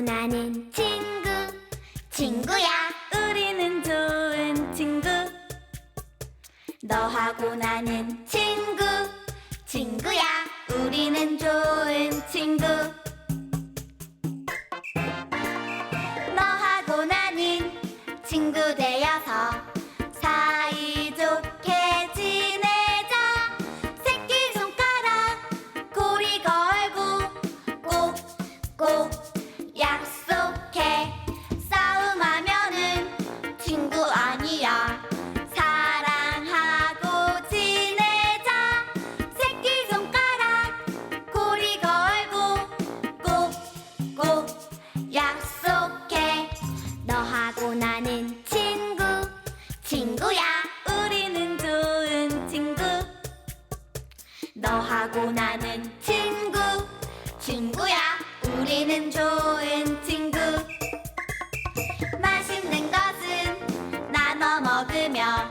나는 친구. 친구야. 우리는 좋은 친구. 너하고 나는 친구. 친구야. 우리는 좋은 친구. 너하고 나는 친구 되어서 하고 나는 친구. 친구야 우리는 좋은 친구. 맛있는 것은 나눠 먹으며